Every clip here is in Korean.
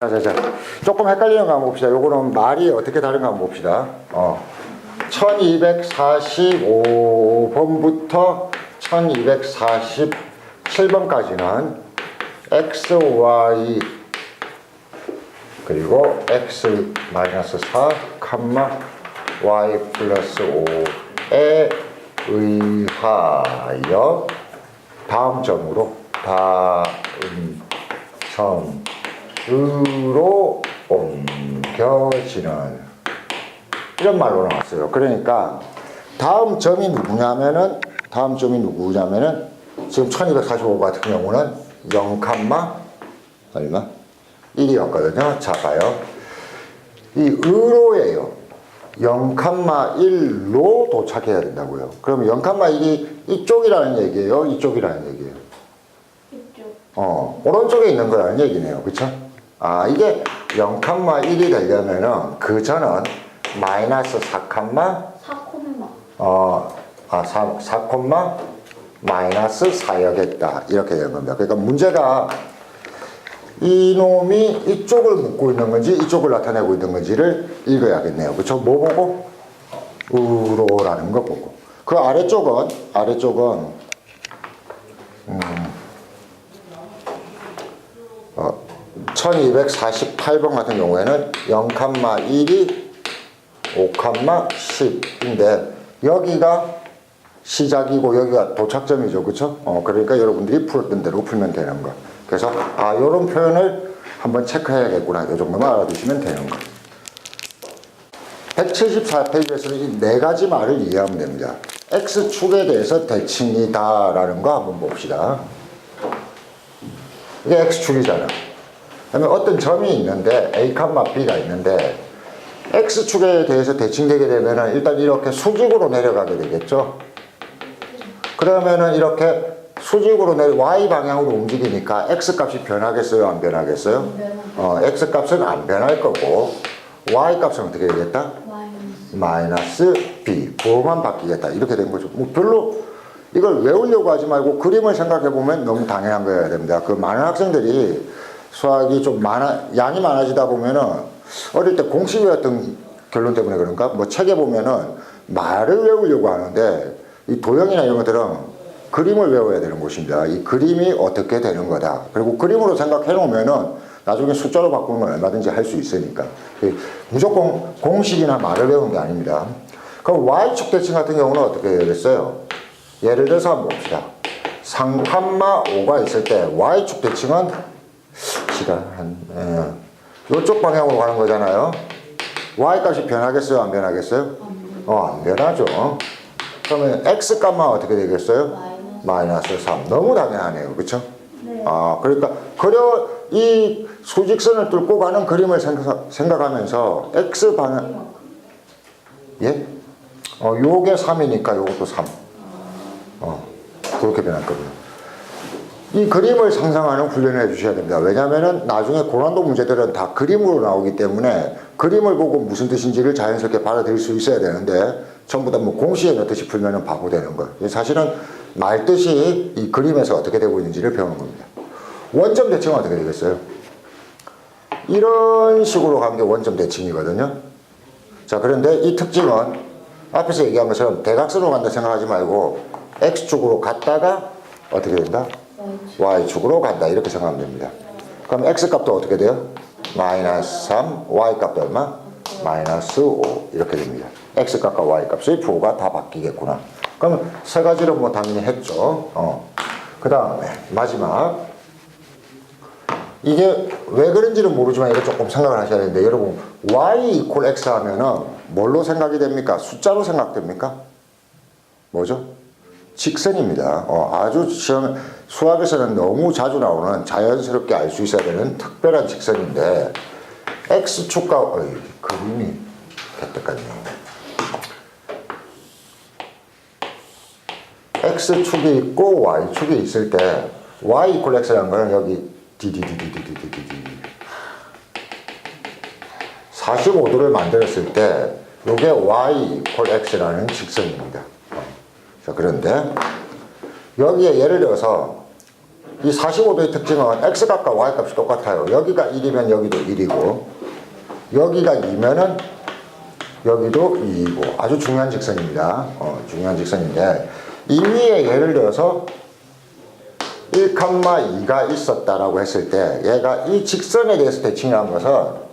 자, 자, 자. 조금 헷갈리는 거 한번 봅시다. 요거는 말이 어떻게 다른가 한번 봅시다. 어. 1245번부터 1247번까지는 x, y 그리고 x 마이너스 4, 캄마 y 플러스 5에 의하여 다음 점으로 다음 점 으로 옮겨지는 이런 말로 나왔어요. 그러니까 다음 점이 누구냐면은 다음 점이 누구냐면은 지금 1245 같은 경우는 0 칸마 얼마? 1이었거든요. 자 봐요. 이 의로예요. 0 칸마 1로 도착해야 된다고요. 그러면 0 칸마 1이 이쪽이라는 얘기예요. 이쪽이라는 얘기예요. 이쪽. 어, 오른쪽에 있는 거라는 얘기네요. 그쵸? 아, 이게 0 칸마 1이 되려면은 그 전은 마이너스 4 칸마 4콤마. 어, 아, 4, 4 콤마 마이너스 4여겠다. 이렇게 되는 겁니다. 그러니까 문제가 이놈이 이쪽을 묻고 있는 건지 이쪽을 나타내고 있는 건지를 읽어야겠네요. 그쵸? 뭐 보고? 우로라는 거 보고. 그 아래쪽은, 아래쪽은, 음, 어, 1248번 같은 경우에는 0, 1이 5, 10인데 여기가 시작이고 여기가 도착점이죠. 그쵸? 어, 그러니까 여러분들이 풀었던 대로 풀면 되는 거. 그래서 아, 요런 표현을 한번 체크해야겠구나. 요 정도만 알아두시면 되는 거. 174페이지에서는 이 네 가지 말을 이해하면 됩니다. X축에 대해서 대칭이다라는 거 한번 봅시다. 이게 X축이잖아. 그러면 어떤 점이 있는데 A, B가 있는데 X축에 대해서 대칭되게 되면은 일단 이렇게 수직으로 내려가게 되겠죠. 그러면은 이렇게 수직으로 내려 Y 방향으로 움직이니까 X 값이 변하겠어요, 안 변하겠어요? 어, X 값은 안 변할 거고 Y 값은 어떻게 되겠다? 마이너스. B 그거만 바뀌겠다 이렇게 된 거죠. 뭐 별로 이걸 외우려고 하지 말고 그림을 생각해 보면 너무 당연한 거여야 됩니다. 그 많은 학생들이 수학이 좀 많아 양이 많아지다 보면은 어릴 때 공식 외웠던 결론 때문에 그런가 뭐 책에 보면은 말을 외우려고 하는데 이 도형이나 이런 것들은 그림을 외워야 되는 것입니다. 이 그림이 어떻게 되는 거다. 그리고 그림으로 생각해 놓으면은 나중에 숫자로 바꾸는 건 얼마든지 할 수 있으니까. 그 무조건 공식이나 말을 외우는 게 아닙니다. 그럼 Y축 대칭 같은 경우는 어떻게 되겠어요? 예를 들어서 한번 봅시다. 상칸마 5가 있을 때 Y축 대칭은 시간 한, 예. 이쪽 방향으로 가는 거잖아요. Y 값이 변하겠어요? 안 변하겠어요? 어, 안 변하죠. 그러면 X 값만 어떻게 되겠어요? 마이너스. 마이너스 3. 너무 당연하네요. 그쵸? 네. 아, 그러니까, 그려, 이 수직선을 뚫고 가는 그림을 생각, 생각하면서 X 방향, 예? 어, 요게 3이니까 요것도 3. 어, 그렇게 변할 겁니다. 이 그림을 상상하는 훈련을 해주셔야 됩니다. 왜냐면은 나중에 고난도 문제들은 다 그림으로 나오기 때문에 그림을 보고 무슨 뜻인지를 자연스럽게 받아들일 수 있어야 되는데 전부 다 뭐 공식에 넣듯이 풀면은 바보 되는 거예요. 사실은 말뜻이 이 그림에서 어떻게 되고 있는지를 배우는 겁니다. 원점 대칭은 어떻게 되겠어요? 이런 식으로 간게 원점 대칭이거든요. 자, 그런데 이 특징은 앞에서 얘기한 것처럼 대각선으로 간다 생각하지 말고 X축으로 갔다가 어떻게 된다? Y축. Y축으로 간다. 이렇게 생각하면 됩니다. 그럼 X 값도 어떻게 돼요? 마이너스 3, Y 값도 얼마? 마이너스 5. 이렇게 됩니다. X 값과 Y 값의 부호가 다 바뀌겠구나. 그러면 세 가지를 뭐 당연히 했죠. 어. 그 다음에 마지막. 이게 왜 그런지는 모르지만 이거 조금 생각을 하셔야 되는데 여러분 y 이퀄 x 하면은 뭘로 생각이 됩니까? 숫자로 생각됩니까? 뭐죠? 직선입니다. 어, 아주 시험 수학에서는 너무 자주 나오는 자연스럽게 알 수 있어야 되는 특별한 직선인데 x축과 어이, 그림이 개떡같네요. x축이 있고 y축이 있을 때 y 이퀄 x라는 거는 여기 디디디디디디디디 45도를 만들었을 때 이게 y 이퀄 x라는 직선입니다. 자 그런데 여기에 예를 들어서 이 45도의 특징은 x값과 y값이 똑같아요. 여기가 1이면 여기도 1이고 여기가 2면은 여기도 2이고 아주 중요한 직선입니다. 어, 중요한 직선인데 이 위에 예를 들어서 1,2가 있었다라고 했을 때 얘가 이 직선에 대해서 대칭이라는 것은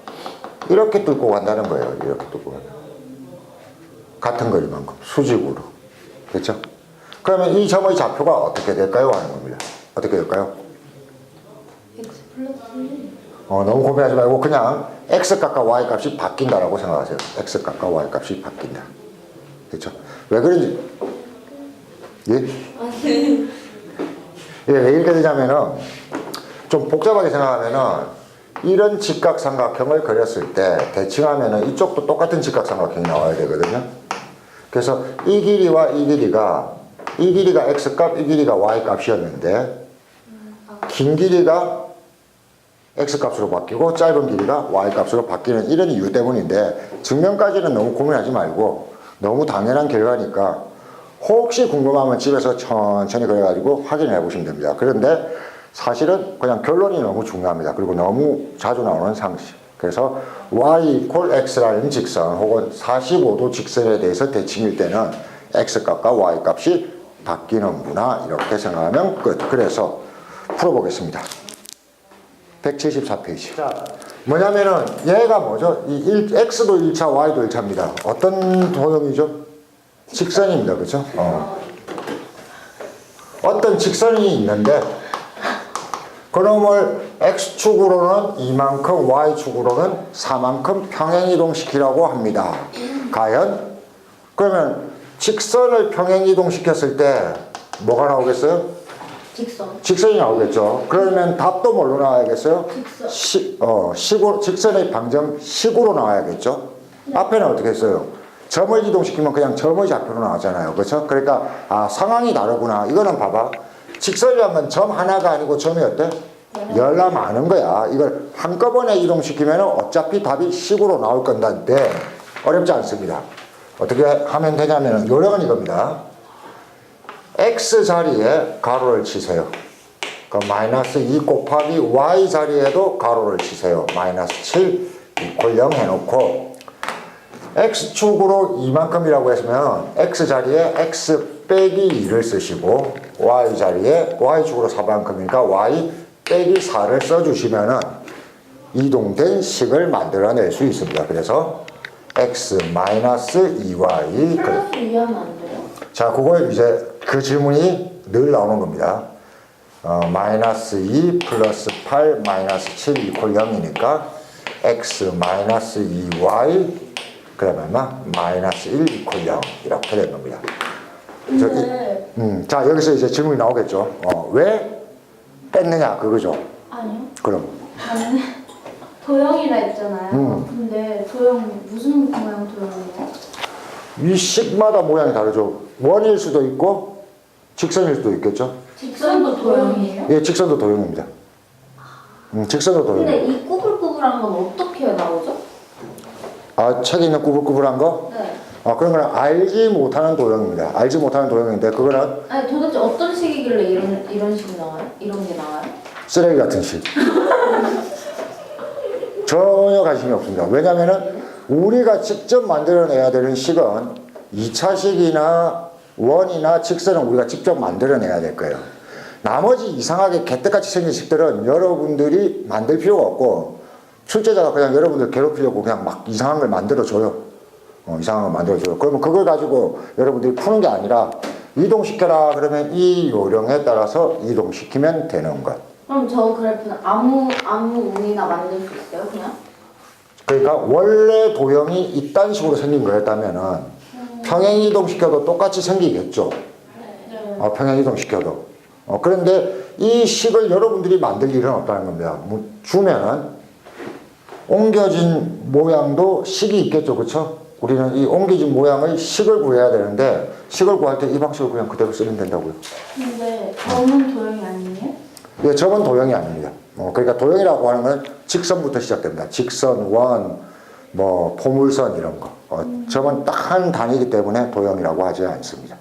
이렇게 뚫고 간다는 거예요. 이렇게 뚫고 간다. 같은 거리만큼 수직으로. 그렇죠? 그러면 이 점의 좌표가 어떻게 될까요? 하는 겁니다. 어떻게 될까요? X 플러스 1. 어, 너무 고민하지 말고 그냥 x값과 y값이 바뀐다라고 생각하세요. x값과 y값이 바뀐다. 그렇죠? 왜 그런지 예? 예, 왜 이렇게 되냐면은 좀 복잡하게 생각하면은 이런 직각삼각형을 그렸을 때 대칭하면은 이쪽도 똑같은 직각삼각형이 나와야 되거든요. 그래서 이 길이와 이 길이가 이 길이가 x값, 이 길이가 y값이었는데 긴 길이가 x값으로 바뀌고 짧은 길이가 y값으로 바뀌는 이런 이유 때문인데 증명까지는 너무 고민하지 말고 너무 당연한 결과니까 혹시 궁금하면 집에서 천천히 그래가지고 확인해 보시면 됩니다. 그런데 사실은 그냥 결론이 너무 중요합니다. 그리고 너무 자주 나오는 상식. 그래서 y equal x라는 직선 혹은 45도 직선에 대해서 대칭일 때는 x값과 y값이 바뀌는구나 이렇게 생각하면 끝. 그래서 풀어보겠습니다. 174페이지. 자, 뭐냐면은 얘가 뭐죠? 이 일, x도 1차, y도 1차입니다. 어떤 도형이죠? 직선입니다. 그죠? 어. 어떤 직선이 있는데 그놈을 x축으로는 이만큼, y축으로는 4만큼 평행이동시키라고 합니다. 과연? 그러면 직선을 평행이동시켰을 때 뭐가 나오겠어요? 직선. 직선이 나오겠죠. 그러면 답도 뭘로 나와야겠어요? 직선. 시, 어, 식으로, 직선의 방정 식으로 나와야겠죠. 앞에는 어떻게 했어요? 점을 이동시키면 그냥 점의 좌표로 나오잖아요. 그렇죠? 그러니까 아 상황이 다르구나. 이거는 봐봐. 직선이라면 점 하나가 아니고 점이 어때? 열나 많은 거야. 이걸 한꺼번에 이동시키면 어차피 답이 식으로 나올 건데 어렵지 않습니다. 어떻게 하면 되냐면 요령은 이겁니다. x 자리에 가로를 치세요. 그 마이너스 2 곱하기 y 자리에도 가로를 치세요. 마이너스 7 이퀄 0 해놓고 x축으로 이만큼이라고 했으면 x 자리에 x 빼기 2를 쓰시고 y 자리에 y축으로 4만큼이니까 y 빼기 4를 써주시면은 이동된 식을 만들어낼 수 있습니다. 그래서 x 마이너스 2y 그래. 플러스 2하면 안 돼요? 자, 그걸 이제 그 질문이 늘 나오는 겁니다. 어, 마이너스 2 플러스 8 마이너스 7 이퀄 0이니까 x 마이너스 2y 그러면 막 마이너스 1 이퀄 0 이렇게 된 겁니다. 저 이- 근데 음, 자, 여기서 이제 질문이 나오겠죠. 어, 왜 뺐느냐 그거죠. 아니요. 그럼 아니 도형이라 했잖아요. 음. 근데 도형 무슨 모양 도형이에요? 이 식마다 모양이 다르죠. 원일 수도 있고 직선일 수도 있겠죠. 직선도 도형이에요? 예, 직선도 도형입니다. 음, 직선도 도형. 근데 이 꾸불꾸불한 건 어떻게 나오죠? 아, 책에 있는 꾸불꾸불한 거? 네. 아, 그런 거는 알지 못하는 도형입니다. 알지 못하는 도형인데 그거는 아니 도대체 어떤 식이길래 이런 이런 식이 나와요? 이런 게 나와요? 쓰레기 같은 식. 전혀 관심이 없습니다. 왜냐면은 우리가 직접 만들어내야 되는 식은 2차식이나 원이나 직선은 우리가 직접 만들어내야 될 거예요. 나머지 이상하게 개떡같이 생긴 식들은 여러분들이 만들 필요가 없고 출제자가 그냥 여러분들 괴롭히려고 그냥 막 이상한 걸 만들어줘요. 어, 이상한 걸 만들어줘요. 그러면 그걸 가지고 여러분들이 푸는 게 아니라 이동시켜라 그러면 이 요령에 따라서 이동시키면 되는 것. 그럼 저 그래프는 아무 아무 운이나 만들 수 있어요? 그냥? 그러니까 원래 도형이 이딴 식으로 생긴 거였다면은 평행 이동시켜도 똑같이 생기겠죠. 네. 어, 평행 이동시켜도. 어, 그런데 이 식을 여러분들이 만들 일은 없다는 겁니다. 뭐 주면은 옮겨진 모양도 식이 있겠죠, 그렇죠? 우리는 이 옮겨진 모양의 식을 구해야 되는데 식을 구할 때 이 방식을 그냥 그대로 쓰면 된다고요. 근데 점은 도형이 아니에요? 예, 저건 도형이 아닙니다. 어, 그러니까 도형이라고 하는 건 직선부터 시작됩니다. 직선, 원, 뭐 포물선 이런 거. 어, 저건 딱한 단위이기 때문에 도형이라고 하지 않습니다.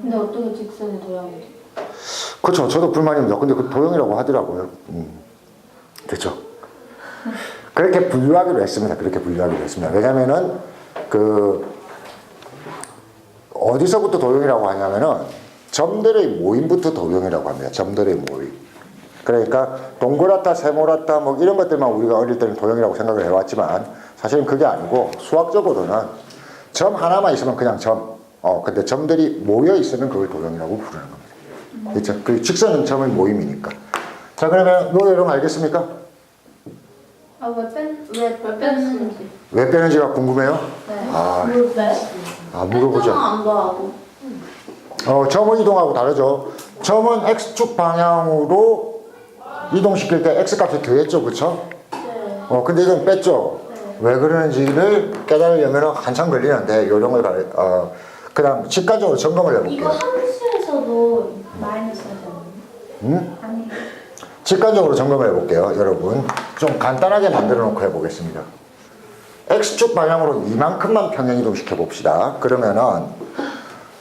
근데 어떻게 직선이 도형이 돼요? 그렇죠. 저도 불만입니다. 근데 그 도형이라고 하더라고요. 음. 됐죠. 그렇게 분류하기로 했습니다. 그렇게 분류하기로 했습니다. 왜냐면은 그 어디서부터 도형이라고 하냐면은 점들의 모임부터 도형이라고 합니다. 점들의 모임. 그러니까 동그랗다, 세모랗다 뭐 이런 것들만 우리가 어릴 때는 도형이라고 생각을 해왔지만 사실은 그게 아니고 수학적으로는 점 하나만 있으면 그냥 점. 어 근데 점들이 모여 있으면 그걸 도형이라고 부르는 겁니다. 그렇죠? 그 직선은 점의 모임이니까. 자 그러면 요 여러분 알겠습니까? 아 왜 뺀? 왜 왜 뺐는지. 왜 빼는지가 궁금해요? 네. 아, 뭘 빼? 아 물어보죠. 뺀안 좋아하고. 어, 점은 이동하고 다르죠. 점은 x축 방향으로 이동시킬 때 x값이 더했죠, 그쵸? 네. 어, 근데 이건 뺐죠. 왜 그러는지를 깨달으려면 한참 걸리는데 요령을 가르, 어, 그냥 직관적으로 점검을 이거 해볼게요. 함수에서도 마이너스 하잖아요. 음? 직관적으로 점검을 해볼게요, 여러분. 좀 간단하게 만들어 놓고 해보겠습니다. x축 방향으로 이만큼만 평행 이동 시켜 봅시다. 그러면은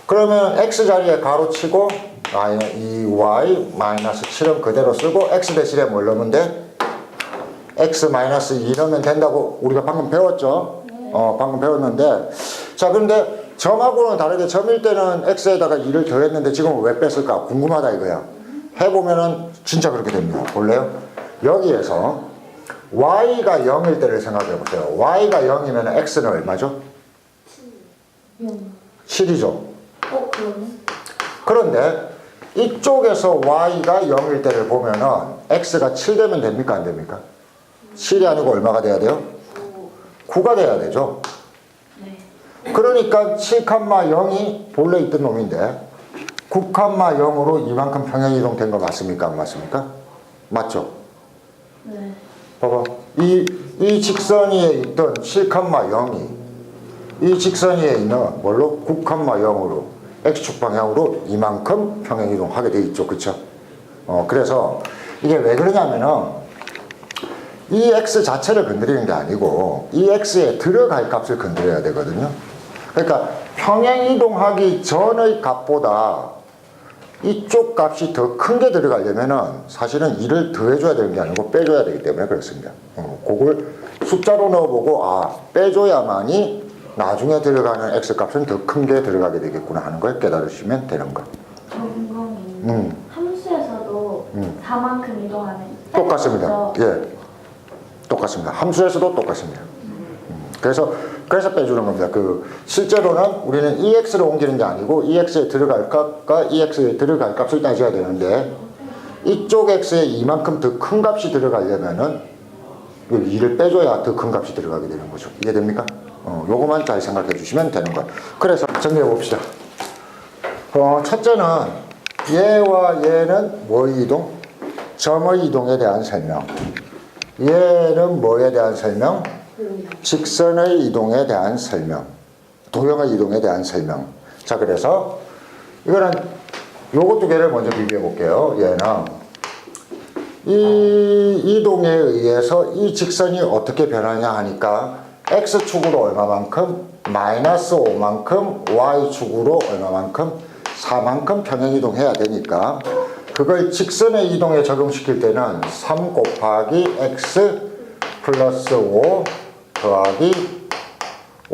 그러면 x 자리에 가로 치고 마이너 2y 마이너스 7은 그대로 쓰고 x 대신에 뭘 넣으면 돼? x 마이너스 2 넣으면 된다고 우리가 방금 배웠죠? 어, 방금 배웠는데 자 그런데 점하고는 다르게 점일 때는 x에다가 2를 더했는데 지금은 왜 뺐을까? 궁금하다 이거야. 해보면은 진짜 그렇게 됩니다. 볼래요? 여기에서 y가 0일 때를 생각해 보세요. y가 0이면 x는 얼마죠? 7이죠. 어. 그런데 이쪽에서 y가 0일 때를 보면은 x가 7 되면 됩니까? 안 됩니까? 7이 아니고 얼마가 돼야 돼요? 9가 돼야 되죠. 네. 그러니까 7,0이 본래 있던 놈인데 9,0으로 이만큼 평행 이동된 거 맞습니까? 안 맞습니까? 맞죠? 네. 봐봐. 이, 이 직선 위에 있던 7,0이 이 직선 위에 있는 뭘로? 9,0으로 x축 방향으로 이만큼 평행 이동하게 돼 있죠. 그쵸? 어, 그래서 이게 왜 그러냐면은 이 x 자체를 건드리는 게 아니고 이 x에 들어갈 값을 건드려야 되거든요. 그러니까 평행 이동하기 전의 값보다 이쪽 값이 더 큰 게 들어가려면은 사실은 2를 더해줘야 되는 게 아니고 빼줘야 되기 때문에 그렇습니다. 어, 그걸 숫자로 넣어보고 아 빼줘야만이 나중에 들어가는 x 값은 더 큰 게 들어가게 되겠구나 하는 걸 깨달으시면 되는 거. 점검이 음, 함수에서도 음. 4만큼 이동하는 똑같습니다. 예, 똑같습니다. 함수에서도 똑같습니다. 음, 그래서 그래서 빼주는 겁니다. 그 실제로는 우리는 ex를 옮기는 게 아니고 ex에 들어갈 값과 ex에 들어갈 값을 따져야 되는데 이쪽 x에 이만큼 더 큰 값이 들어가려면은 이 2를 빼줘야 더 큰 값이 들어가게 되는 거죠. 이해됩니까? 어, 요거만 잘 생각해 주시면 되는 거예요. 그래서 정리해 봅시다. 어, 첫째는 얘와 얘는 뭐의 이동? 점의 이동에 대한 설명. 얘는 뭐에 대한 설명? 직선의 이동에 대한 설명. 도형의 이동에 대한 설명. 자, 그래서 이거는 요것 두 개를 먼저 비교해 볼게요. 얘는 이 이동에 의해서 이 직선이 어떻게 변하냐 하니까 x축으로 얼마만큼 마이너스 5만큼 y축으로 얼마만큼 4만큼 평행 이동해야 되니까 그걸 직선의 이동에 적용시킬 때는 3 곱하기 x 플러스 5 더하기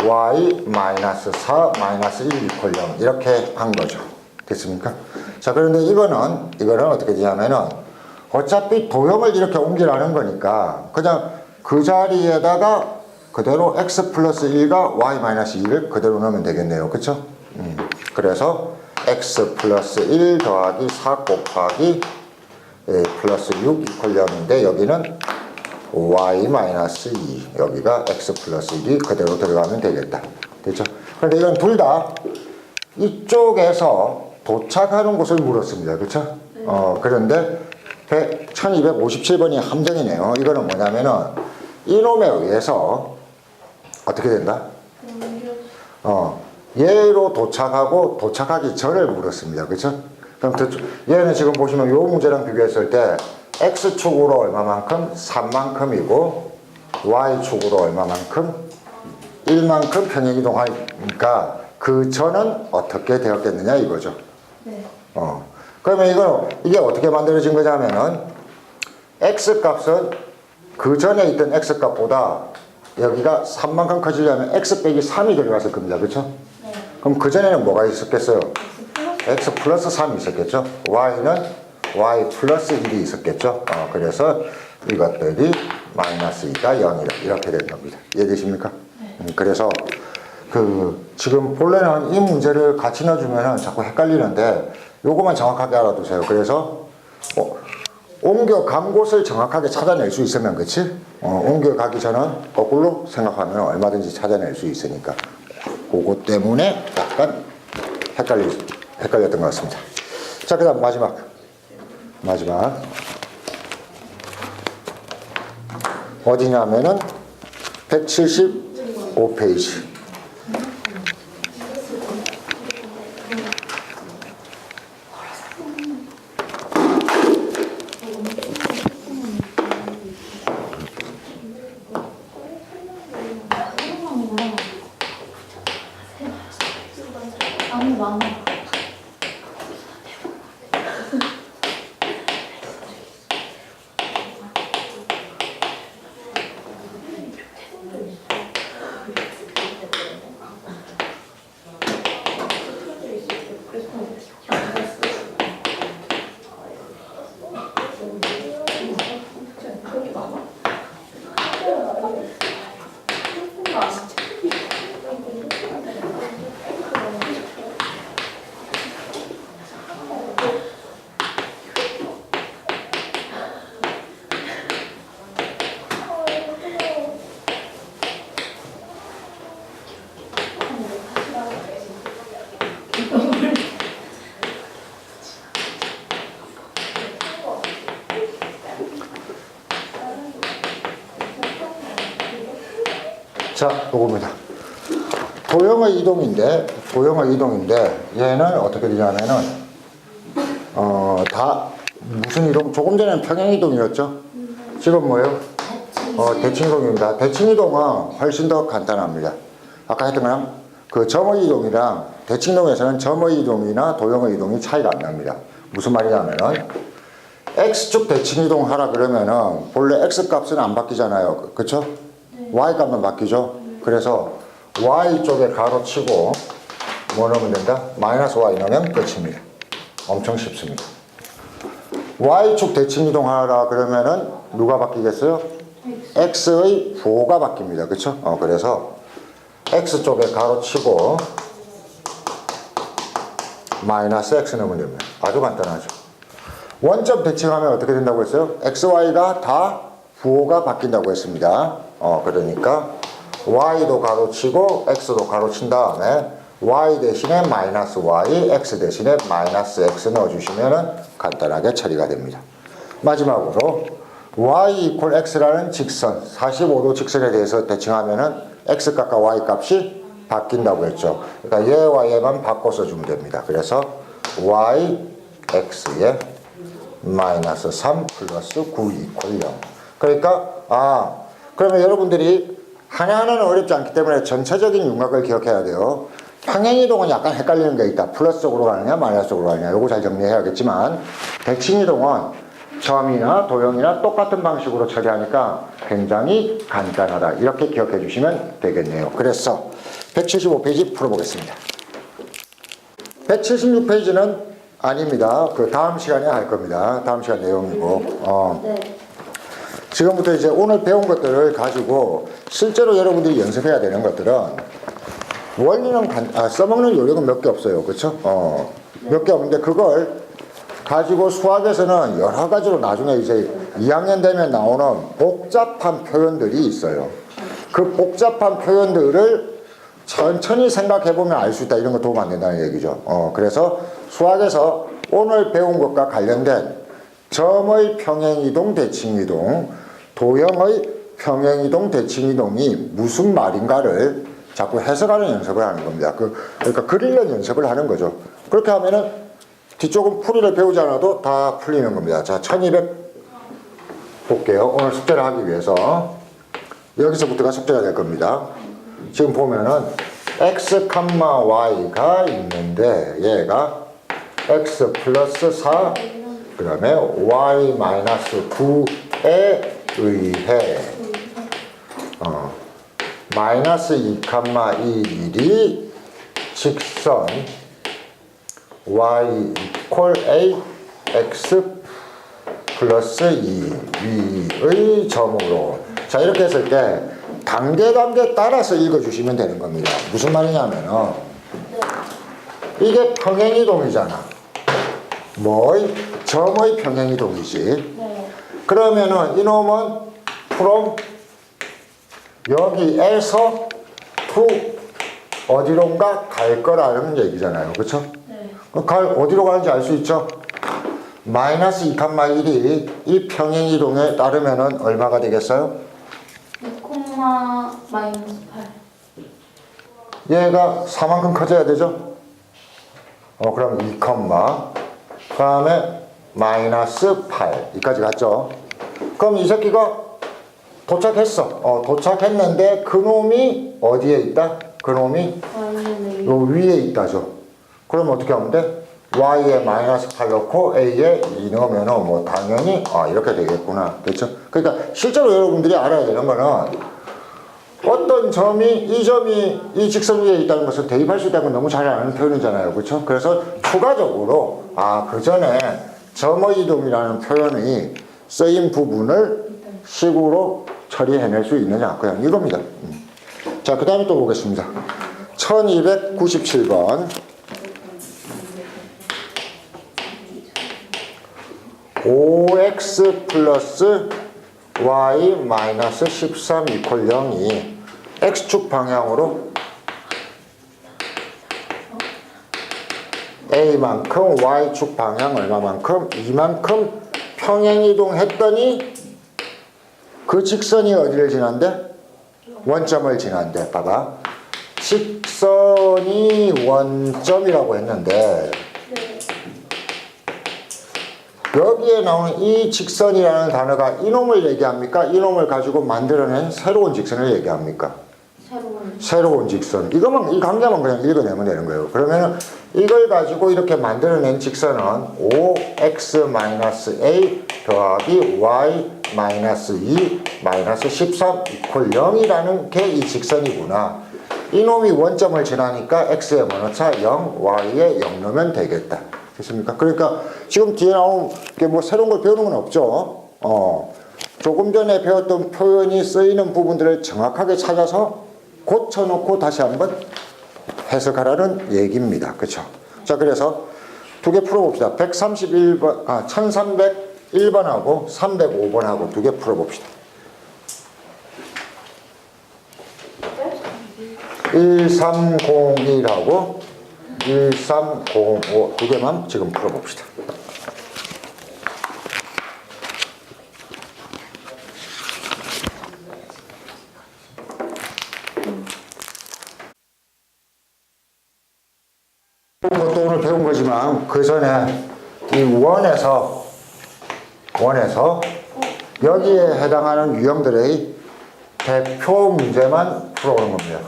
y 마이너스 4 마이너스 1 이퀄 0 이렇게 한 거죠. 됐습니까? 자 그런데 이거는 이거는 어떻게 되냐면은 어차피 도형을 이렇게 옮기라는 거니까 그냥 그 자리에다가 그대로 x 플러스 1과 y 마이너스 2를 그대로 넣으면 되겠네요. 그쵸? 음, 그래서 x 플러스 1 더하기 4 곱하기 예, 플러스 6 이퀄 0인데 여기는 y 마이너스 2 여기가 x 플러스 1이 그대로 들어가면 되겠다. 됐죠? 그런데 이건 둘 다 이쪽에서 도착하는 곳을 물었습니다. 그렇죠? 어, 그런데 1257번이 함정이네요. 이거는 뭐냐면은 이놈에 의해서 어떻게 된다? 어, 얘로 도착하고 도착하기 전을 물었습니다. 그렇죠? 그럼 그, 얘는 지금 보시면 요 문제랑 비교했을 때 x축으로 얼마만큼? 3만큼이고 y축으로 얼마만큼? 1만큼 평행 이동하니까 그 전은 어떻게 되었겠느냐 이거죠. 네. 어. 그러면 이건 이게 어떻게 만들어진 거냐면은 x 값은 그 전에 있던 x 값보다 여기가 3만큼 커지려면 x 빼기 3이 들어갔을 겁니다. 그렇죠? 네. 그럼 그 전에는 뭐가 있었겠어요? X 플러스 x 플러스 3이 있었겠죠? y는 y 플러스 1이 있었겠죠? 어, 그래서 이것들이 마이너스 2가 0이다. 이렇게 된 겁니다. 이해되십니까? 음, 그래서 그 지금 본래는 이 문제를 같이 넣어주면 자꾸 헷갈리는데 요거만 정확하게 알아두세요. 그래서 어, 옮겨간 곳을 정확하게 찾아낼 수 있으면 그치? 어, 옮겨가기 전은 거꾸로 생각하면 얼마든지 찾아낼 수 있으니까 그거 때문에 약간 헷갈리, 헷갈렸던 것 같습니다. 자, 그 다음 마지막. 마지막. 어디냐면은 175페이지. 아무 마음 자, 요겁니다. 도형의 이동인데, 도형의 이동인데, 얘는 어떻게 되냐면은, 어, 다, 무슨 이동? 조금 전에는 평행 이동이었죠? 지금 뭐예요? 어, 대칭 이동입니다. 대칭 이동은 훨씬 더 간단합니다. 아까 했던 거랑 그 점의 이동이랑 대칭 이동에서는 점의 이동이나 도형의 이동이 차이가 안 납니다. 무슨 말이냐면은, x축 대칭 이동 하라 그러면은 본래 x 값은 안 바뀌잖아요. 그쵸? y 값만 바뀌죠. 그래서 y 쪽에 가로 치고 뭐 넣으면 된다? 마이너스 y 넣으면 끝입니다. 엄청 쉽습니다. y축 대칭 이동하라 그러면은 누가 바뀌겠어요? x의 부호가 바뀝니다. 그쵸? 어, 그래서 x 쪽에 가로 치고 마이너스 x 넣으면 됩니다. 아주 간단하죠. 원점 대칭하면 어떻게 된다고 했어요? x, y가 다 부호가 바뀐다고 했습니다. 어, 그러니까 y도 가로치고 x도 가로친 다음에 y 대신에 마이너스 y, x 대신에 마이너스 x 넣어주시면 간단하게 처리가 됩니다. 마지막으로 y 이퀄 x라는 직선, 45도 직선에 대해서 대칭하면은 x 값과 y 값이 바뀐다고 했죠. 그러니까 얘와 얘만 바꿔서 주면 됩니다. 그래서 y, x에 마이너스 3 플러스 9 이퀄 0. 그러니까 아 그러면 여러분들이 하나하나는 어렵지 않기 때문에 전체적인 윤곽을 기억해야 돼요. 평행이동은 약간 헷갈리는 게 있다. 플러스 쪽으로 가느냐 마이너스 쪽으로 가느냐 요거 잘 정리해야겠지만 대칭이동은 점이나 도형이나 똑같은 방식으로 처리하니까 굉장히 간단하다. 이렇게 기억해 주시면 되겠네요. 그래서 175페이지 풀어보겠습니다. 176페이지는 아닙니다. 그 다음 시간에 할 겁니다. 다음 시간 내용이고. 어. 네. 지금부터 이제 오늘 배운 것들을 가지고 실제로 여러분들이 연습해야 되는 것들은 원리는 간, 아, 써먹는 요령은 몇 개 없어요. 그쵸? 어, 몇 개 없는데 그걸 가지고 수학에서는 여러 가지로 나중에 이제 2학년 되면 나오는 복잡한 표현들이 있어요. 그 복잡한 표현들을 천천히 생각해 보면 알 수 있다. 이런 거 도움 안 된다는 얘기죠. 어, 그래서 수학에서 오늘 배운 것과 관련된 점의 평행이동, 대칭이동, 도형의 평행이동, 대칭이동이 무슨 말인가를 자꾸 해석하는 연습을 하는 겁니다. 그, 그러니까 그리는 연습을 하는 거죠. 그렇게 하면은 뒤쪽은 풀이를 배우지 않아도 다 풀리는 겁니다. 자, 1200 볼게요. 오늘 숙제를 하기 위해서. 여기서부터가 숙제가 될 겁니다. 지금 보면은 x, y가 있는데 얘가 x 플러스 4그 다음에 y 마이너스 9에 의해 어, 마이너스 2, 1이 직선 y 이퀄 a x 플러스 2 위의 점으로. 자 이렇게 했을 때 단계 단계 따라서 읽어주시면 되는 겁니다. 무슨 말이냐면은 이게 평행이동이잖아. 뭐의 점의 평행이동이지. 네. 그러면은 이놈은 from 여기에서 to 어디론가 갈 거라는 얘기잖아요 그쵸? 네. 갈 어디로 가는지 알 수 있죠? 마이너스 2, 1이 이 평행 이동에 따르면은 얼마가 되겠어요? 2, 마이너스 8. 얘가 4만큼 커져야 되죠? 어, 그럼 2, 그 다음에 마이너스 8. 여기까지 갔죠? 그럼 이 새끼가 도착했어. 어, 도착했는데 그놈이 어디에 있다? 그놈이 요 위에 있다죠. 그럼 어떻게 하면 돼? y에 마이너스 8 넣고 a에 2 넣으면 은 뭐 당연히 아 이렇게 되겠구나. 됐죠? 그러니까 실제로 여러분들이 알아야 되는 거는 어떤 점이 이 점이 이 직선 위에 있다는 것을 대입할 수 있다는 건 너무 잘 아는 표현이잖아요. 그렇죠? 그래서 추가적으로 아, 그 전에 점의 이동이라는 표현이 쓰인 부분을 식으로 처리해낼 수 있느냐. 그냥 이겁니다. 음. 자, 그 다음에 또 보겠습니다. 1297번. 5x 플러스 y 마이너스 13 이퀄 0이 x축 방향으로 a만큼 y축 방향 얼마만큼 이만큼 평행이동 했더니 그 직선이 어디를 지난대? 원점을 지난대 봐봐 직선이 원점이라고 했는데 여기에 나오는 이 직선이라는 단어가 이놈을 얘기합니까? 이놈을 가지고 만들어낸 새로운 직선을 얘기합니까? 새로운 새로운 직선. 이거만, 이 관계만 그냥 읽어내면 되는 거예요. 그러면 이걸 가지고 이렇게 만들어낸 직선은 5x-a 더하기 y-2 마이너스 13 이퀄 0이라는 게 이 직선이구나. 이놈이 원점을 지나니까 x의 번호차 0, y에 0 넣으면 되겠다. 됐습니까? 그러니까 지금 뒤에 나온 게 뭐 새로운 걸 배우는 건 없죠. 어. 조금 전에 배웠던 표현이 쓰이는 부분들을 정확하게 찾아서 고쳐놓고 다시 한번 해석하라는 얘기입니다. 그렇죠? 자, 그래서 두 개 풀어봅시다. 131번, 아, 1301번하고 305번하고 두 개 풀어봅시다. 1301하고 1305 두 개만 지금 풀어봅시다. 것도 오늘 배운 거지만 그 전에 이 원에서 원에서 여기에 해당하는 유형들의 대표 문제만 풀어오는 겁니다.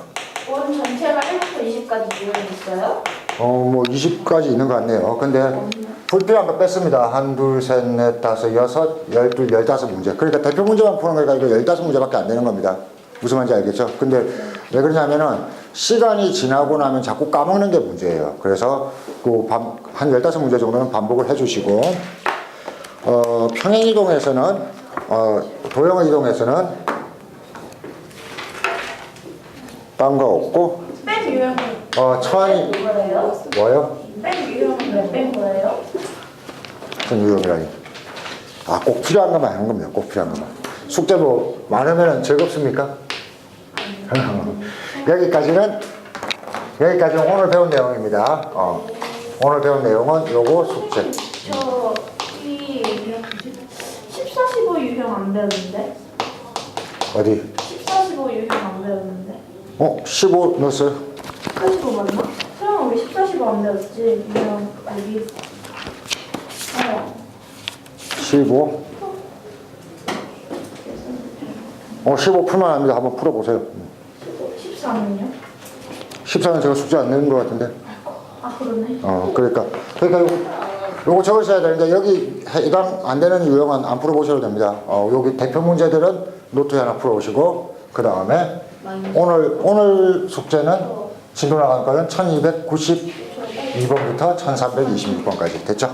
원 전체가 1부터 20까지 유형이 있어요? 어, 뭐 20까지 있는 것 같네요. 근데 불필요한 거 뺐습니다. 한, 둘, 셋, 넷, 다섯, 여섯, 열둘, 열다섯 문제. 그러니까 대표 문제만 푸는 거니까 이거 열다섯 문제밖에 안 되는 겁니다. 무슨 말인지 알겠죠? 근데 왜 그러냐면은 시간이 지나고 나면 자꾸 까먹는 게 문제예요. 그래서 그한 열다섯 문제 정도는 반복을 해주시고, 어, 평행이동에서는, 어, 도형 이동에서는 딴 거 없고, 뺀 유형은 어, 천이, 뭐예요? 뺀 유형은 왜뺀 거예요? 무슨 유형이라니? 아, 꼭 필요한 것만 하는 겁니다. 꼭 필요한 것만. 숙제 뭐 많으면 즐겁습니까? 여기까지는 여기까지는 오늘 배운 내용입니다. 어, 오늘 배운 내용은 요거 숙제. 저이 유형 14, 15 유형 안 배웠는데? 어디? 14, 15 유형 안 배웠는데? 어, 15 넣었어요? 15 맞나? 설마 우리 14, 15 안 배웠지? 유형 여기 어 15. 어, 15 풀만 합니다. 한번 풀어보세요. 14는요? 14는 제가 숙제 안 내는 것 같은데. 아 그러네. 어, 그러니까, 그러니까 요거, 요거 적으셔야 되는데, 여기 해당 안 되는 유형은 안 풀어보셔도 됩니다. 어, 여기 대표 문제들은 노트에 하나 풀어오시고, 그 다음에 오늘, 오늘 숙제는 진도 나간 거는 1292번부터 1326번까지. 됐죠?